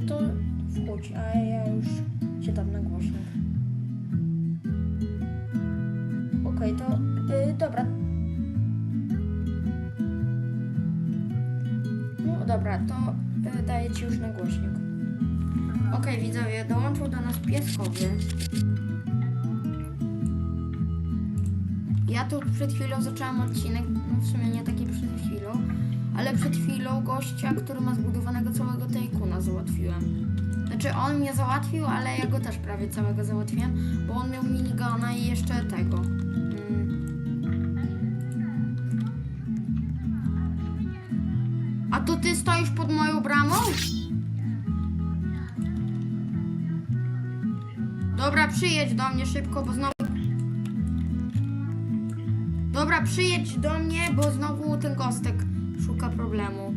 to wchódź, a ja już się dam na głośnik. Okej, to e, dobra. No dobra, to e, daję ci już na głośnik. Okej, widzowie, dołączył do nas pieskowie. Ja tu przed chwilą zacząłem odcinek, no w sumie nie taki przed chwilą, ale przed chwilą gościa, który ma zbudowanego całego tajkuna załatwiłem. Znaczy on mnie załatwił, ale ja go też prawie całego załatwiłem, bo on miał minigana i jeszcze tego. Mm. A to ty stoisz pod moją bramą? Dobra, przyjedź do mnie szybko, bo znowu. Dobra, przyjedź do mnie, bo znowu ten kostek szuka problemu.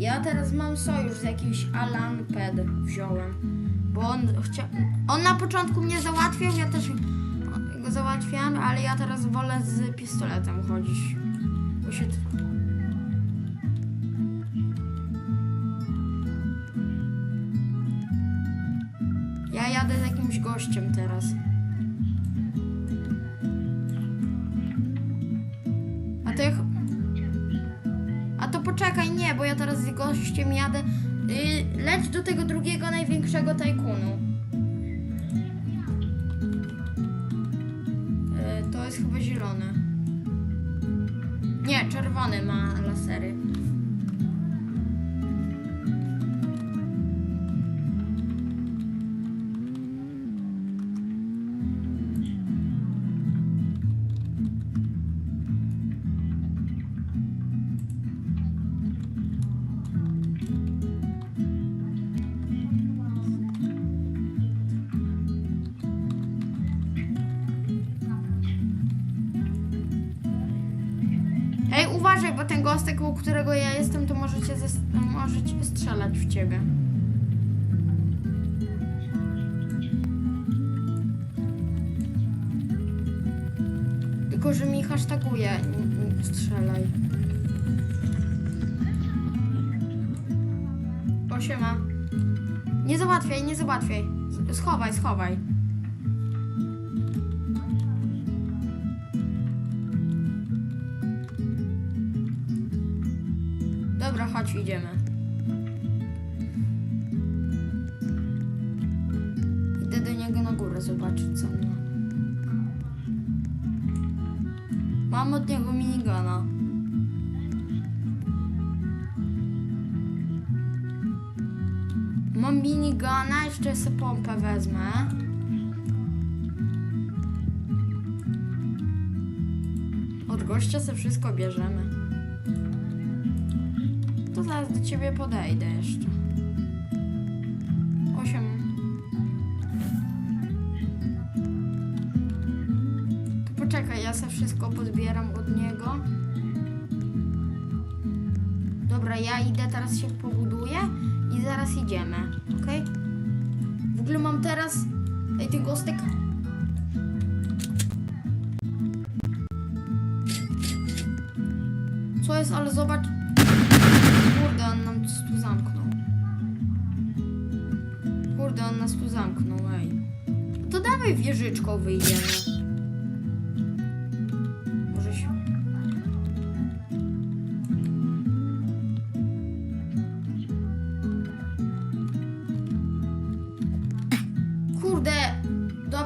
Ja teraz mam sojusz z jakimś Alan Ped wziąłem. Bo on chcia... On na początku mnie załatwiał, ja też go załatwiałem, ale ja teraz wolę z pistoletem chodzić. Poczekaj, nie, bo ja teraz z gościem jadę. Yy, leć do tego drugiego największego tajkunu. Yy, to jest chyba zielony. Nie, czerwony ma lasery. Ciebie. Tylko, że mi hashtaguje, strzelaj. Osiema. Nie załatwiaj, nie załatwiaj. Schowaj, schowaj. Dobra, chodź, idziemy. Sobie pompę wezmę. Od gościa sobie wszystko bierzemy. To zaraz do ciebie podejdę jeszcze. Osiem. To poczekaj, ja sobie wszystko podbieram od niego. Dobra, ja idę, teraz się pobuduję i zaraz idziemy, ok? W ogóle mam teraz... Ej, ten gostek... Co jest, ale zobacz... Kurde, on nam tu zamknął. Kurde, on nas tu zamknął, ej. To dawaj wieżyczką wyjdziemy.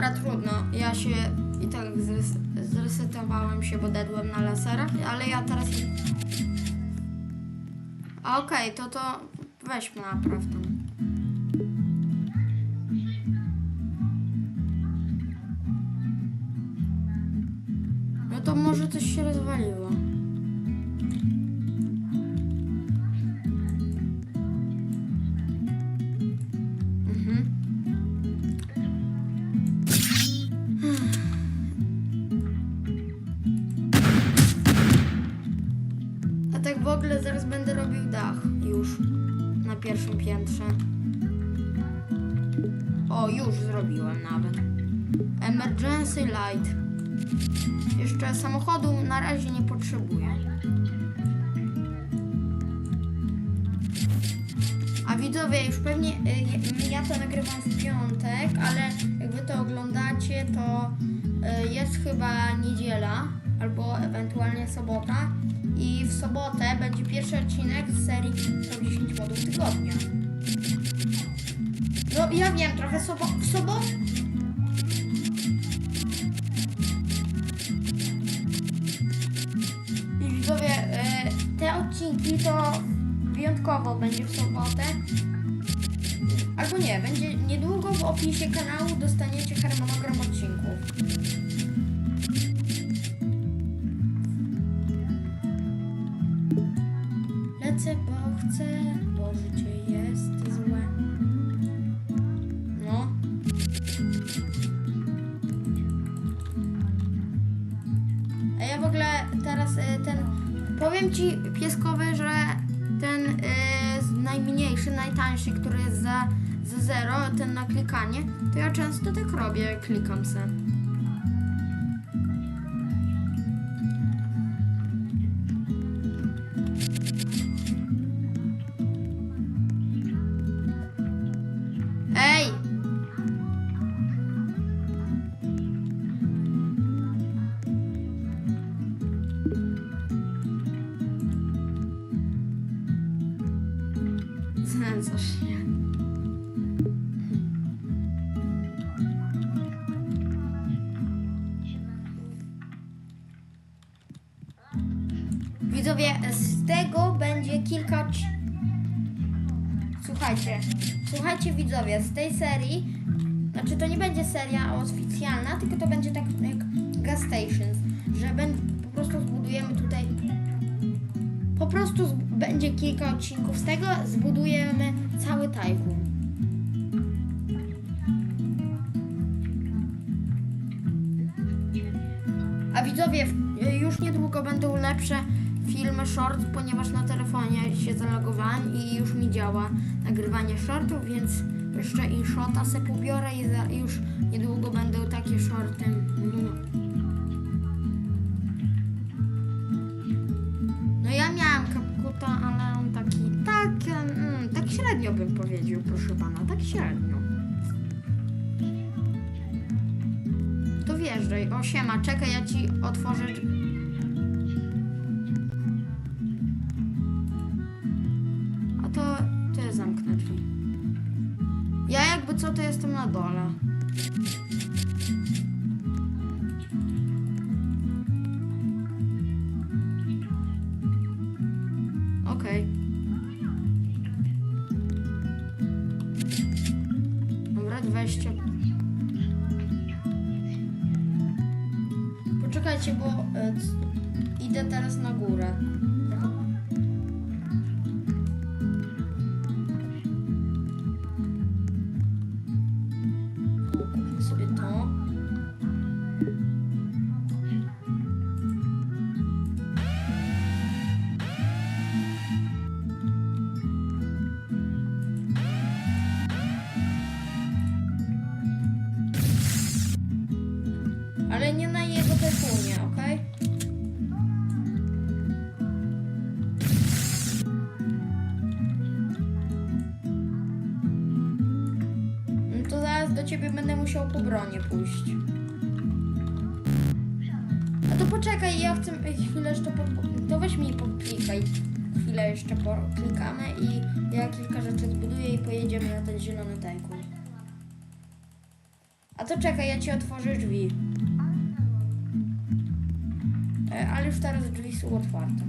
Dobra, trudno. Ja się i tak zres- zresetowałem się, bo dedłem na laserach, ale ja teraz... Okej, to to weźmy napraw tam. Emergency light. Jeszcze samochodu na razie nie potrzebuję. A widzowie, już pewnie y, ja to nagrywam w piątek, ale jak wy to oglądacie, to y, jest chyba niedziela albo ewentualnie sobota. I w sobotę będzie pierwszy odcinek z serii 110 modów tygodnia. No ja wiem, trochę sobo w sobotę. Odcinki to wyjątkowo będzie w sobotę. Albo nie, będzie niedługo w opisie kanału dostaniecie harmonogram odcinków. Lecę, bo chcę, bo życie jest złe. No. A ja w ogóle teraz y, ten. Powiem ci pieskowy, że ten y, najmniejszy, najtańszy, który jest za, za zero, ten na klikanie, to ja często tak robię, klikam se. Z tego będzie kilka. Słuchajcie, słuchajcie widzowie, z tej serii, znaczy to nie będzie seria oficjalna, tylko to będzie tak jak gas stations, że ben, po prostu zbudujemy tutaj, po prostu będzie kilka odcinków z tego, zbudujemy cały tajkun. A widzowie, już niedługo będą lepsze filmy short, ponieważ na telefonie się zalogowałem i już mi działa nagrywanie shortów, więc jeszcze InShota se pobiorę i już niedługo będą takie shorty. No. No ja miałam kapkuta, ale on taki, tak, mm, tak średnio bym powiedział, proszę pana, tak średnio. To wjeżdżaj, o siema, czekaj, ja ci otworzę to jestem bronię pójść. A to poczekaj, ja chcę chwilę jeszcze po... To weź mi poklikaj. Chwilę jeszcze poklikamy i ja kilka rzeczy zbuduję i pojedziemy na ten zielony tajkun. A to czekaj, ja ci otworzę drzwi. E, ale już teraz drzwi są otwarte.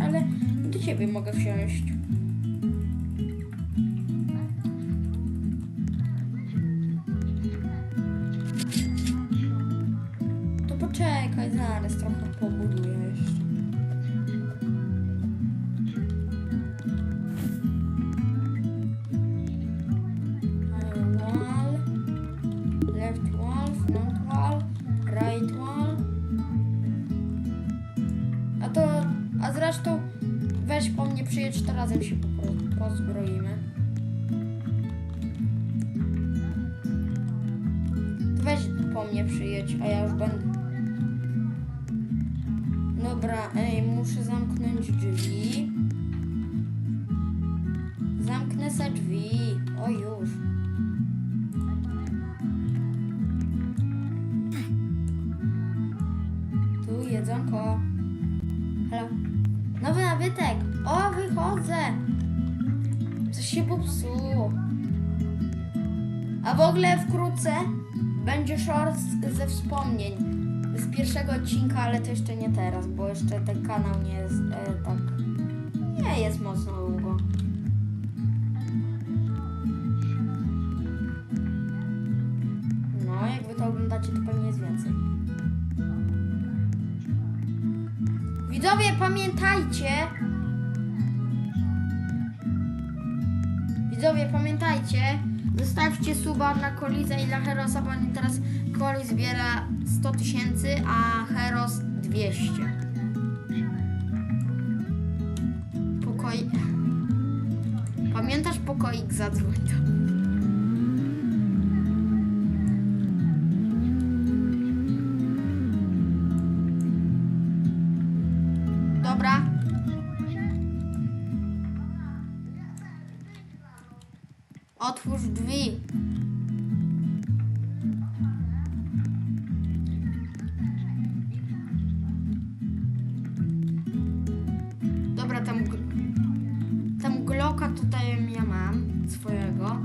Ale do ciebie mogę wsiąść. Po mnie przyjedź, a ja już będę... Dobra, ej, muszę zamknąć drzwi. Zamknę se drzwi. O już. Tu jedzonko. Halo. Nowy nabytek. O, wychodzę. Coś się popsuło. A w ogóle wkrótce będzie short ze wspomnień z pierwszego odcinka, ale to jeszcze nie teraz, bo jeszcze ten kanał nie jest e, tak. Nie jest mocno długo. No, jak wy to oglądacie, to pewnie jest więcej. Widzowie, pamiętajcie! Widzowie, pamiętajcie, zostawcie suba na Koliza i dla Herosa, bo oni teraz Koli zbiera 100 tysięcy, a Heros 200. Pokoi... Pamiętasz pokoik zadzwoń do gloka tutaj ja mam swojego.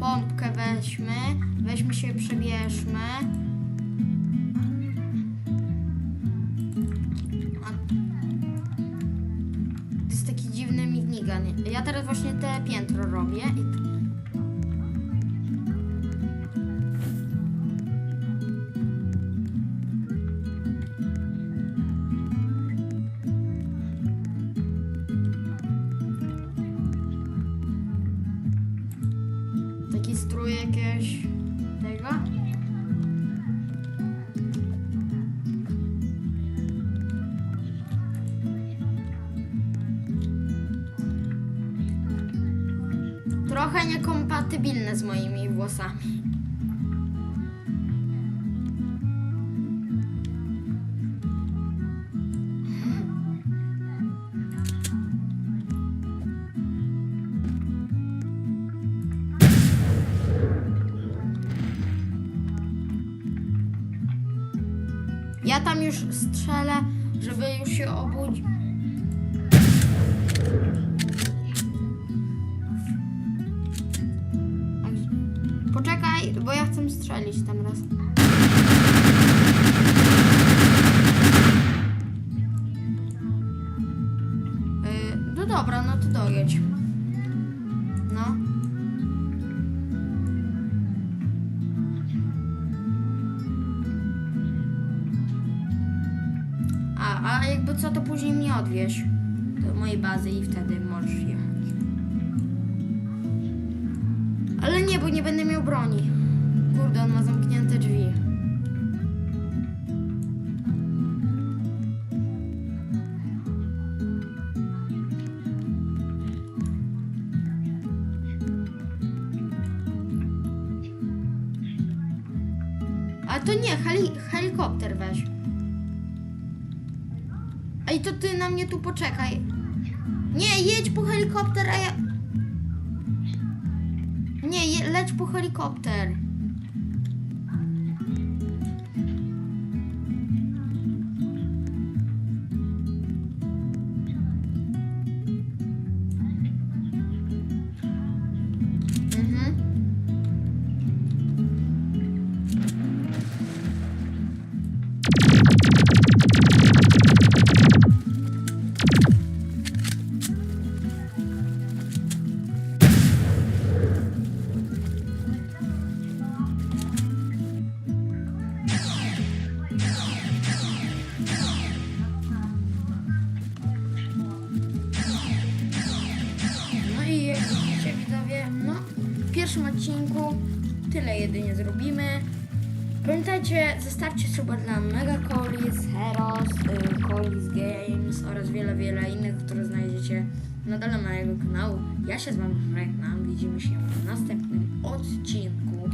Pompkę weźmy, weźmy się przebierzmy. To jest taki dziwny minigun. Ja teraz właśnie te piętro robię Ja tam już strzelę, żeby już się obudzić. Poczekaj, bo ja chcę strzelić tam raz. To później mnie odwieź do mojej bazy i wtedy możesz jechać. Ale nie, bo nie będę miał broni. Kurde, on ma zamknięte drzwi. A to nie, heli helikopter weź. To ty na mnie tu poczekaj. Nie, jedź po helikopter, a ja... Nie, je, leć po helikopter. Ja się z Wami żegnam. Widzimy się w następnym odcinku.